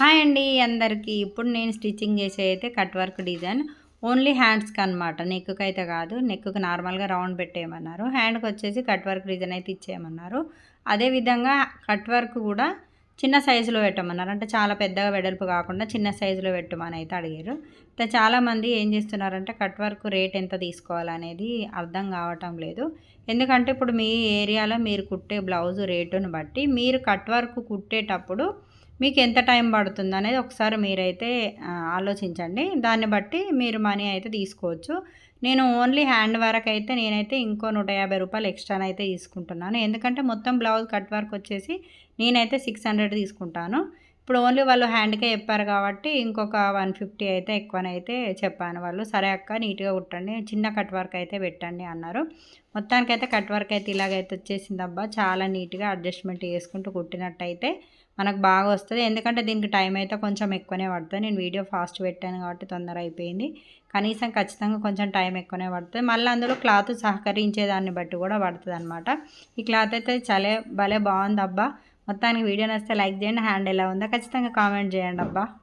Hi అండి అందరికీ. ఇప్పుడు నేను స్టిచ్చింగ్ చేసే అయితే కట్ వర్క్ డిజైన్. ఓన్లీ హ్యాండ్స్కి అనమాట నెక్కు అయితే కాదు. నెక్కుకి నార్మల్గా రౌండ్ పెట్టేయమన్నారు. హ్యాండ్కి వచ్చేసి కట్ వర్క్ డిజైన్ అయితే ఇచ్చేయమన్నారు. అదేవిధంగా కట్ వర్క్ కూడా చిన్న సైజులో పెట్టమన్నారు. అంటే చాలా పెద్దగా వెడల్పు కాకుండా చిన్న సైజులో పెట్టమని అయితే అడిగారు. అయితే చాలామంది ఏం చేస్తున్నారంటే కట్ వర్క్ రేట్ ఎంత తీసుకోవాలనేది అర్థం కావటం లేదు. ఎందుకంటే ఇప్పుడు మీ ఏరియాలో మీరు కుట్టే బ్లౌజ్ రేటును బట్టి మీరు కట్ వర్క్ కుట్టేటప్పుడు మీకు ఎంత టైం పడుతుంది అనేది ఒకసారి మీరైతే ఆలోచించండి. దాన్ని బట్టి మీరు మనీ అయితే తీసుకోవచ్చు. నేను ఓన్లీ హ్యాండ్ వర్క్ అయితే నేనైతే ఇంకో నూట యాభై రూపాయలు ఎక్స్ట్రా అయితే తీసుకుంటున్నాను. ఎందుకంటే మొత్తం బ్లౌజ్ కట్ వర్క్ వచ్చేసి నేనైతే సిక్స్ హండ్రెడ్ తీసుకుంటాను. ఇప్పుడు ఓన్లీ వాళ్ళు హ్యాండ్కే చెప్పారు కాబట్టి ఇంకొక వన్ ఫిఫ్టీ అయితే ఎక్కువనైతే చెప్పాను వాళ్ళు. సరే అక్క నీట్గా కుట్టండి. చిన్న కట్ వర్క్ అయితే పెట్టండి అన్నారు. మొత్తానికైతే కట్ వర్క్ అయితే ఇలాగైతే వచ్చేసింది అబ్బా. చాలా నీట్గా అడ్జస్ట్మెంట్ చేసుకుంటూ కుట్టినట్టయితే మనకు బాగా వస్తుంది. ఎందుకంటే దీనికి టైం అయితే కొంచెం ఎక్కువనే పడుతుంది. నేను వీడియో ఫాస్ట్ పెట్టాను కాబట్టి తొందర అయిపోయింది. కనీసం ఖచ్చితంగా కొంచెం టైం ఎక్కువనే పడుతుంది. మళ్ళీ అందులో క్లాత్ సహకరించే దాన్ని బట్టి కూడా పడుతుంది అనమాట ఈ క్లాత్ అయితే చాలా భలే బాగుంది అబ్బా. మొత్తానికి వీడియో నచ్చితే లైక్ చేయండి. హ్యాండ్ ఎలా ఉందో ఖచ్చితంగా కామెంట్ చేయండి అబ్బా.